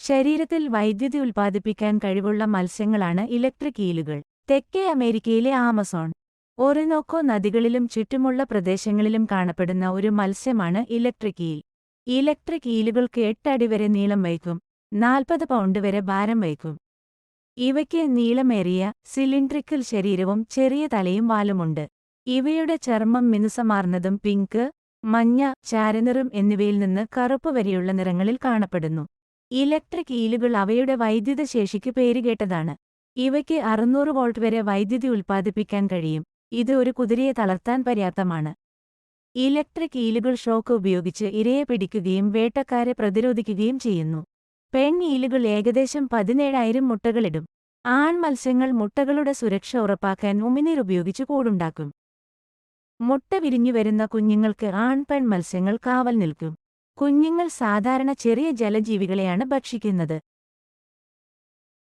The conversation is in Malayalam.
ശരീരത്തിൽ വൈദ്യുതി ഉൽപ്പാദിപ്പിക്കാൻ കഴിവുള്ള മത്സ്യങ്ങളാണ് ഇലക്ട്രിക് ഈലുകൾ. തെക്കേ അമേരിക്കയിലെ ആമസോൺ. ഒറിനോക്കോ നദികളിലും ചുറ്റുമുള്ള പ്രദേശങ്ങളിലും കാണപ്പെടുന്ന ഒരു മത്സ്യമാണ് ഇലക്ട്രിക് ഈൽ. ഇലക്ട്രിക് ഈലുകൾക്ക് എട്ടടി വരെ നീളം വയ്ക്കും നാൽപ്പത് പൗണ്ട് വരെ ഭാരം വയ്ക്കും. ഇവയ്ക്ക് നീളമേറിയ സിലിണ്ട്രിക്കൽ ശരീരവും ചെറിയ തലയും വാലുമുണ്ട്. ഇവയുടെ ചർമ്മം മിനുസമാർന്നതും പിങ്ക് മഞ്ഞ ചാരനിറും എന്നിവയിൽ നിന്ന് കറുപ്പ് വരെയുള്ള നിറങ്ങളിൽ കാണപ്പെടുന്നു. ഇലക്ട്രിക് ഈലുകൾ അവയുടെ വൈദ്യുത ശേഷിക്ക് പേരുകേട്ടതാണ്. ഇവയ്ക്ക് അറുന്നൂറ് വോൾട്ട് വരെ വൈദ്യുതി ഉൽപ്പാദിപ്പിക്കാൻ കഴിയും. ഇത് ഒരു കുതിരയെ തളർത്താൻ പര്യാപ്തമാണ്. ഇലക്ട്രിക് ഈലുകൾ ഷോക്ക് ഉപയോഗിച്ച് ഇരയെ പിടിക്കുകയും വേട്ടക്കാരെ പ്രതിരോധിക്കുകയും ചെയ്യുന്നു. പെൺ ഈലുകൾ ഏകദേശം പതിനേഴായിരം മുട്ടകളിടും. ആൺ മത്സ്യങ്ങൾ മുട്ടകളുടെ സുരക്ഷ ഉറപ്പാക്കാൻ ഉമിനീർ ഉപയോഗിച്ച് കൂടുണ്ടാക്കും. മുട്ട വിരിഞ്ഞുവരുന്ന കുഞ്ഞുങ്ങൾക്ക് ആൺ പെൺ മത്സ്യങ്ങൾ കാവൽ നിൽക്കും. കുഞ്ഞുങ്ങൾ സാധാരണ ചെറിയ ജലജീവികളെയാണ് ഭക്ഷിക്കുന്നത്.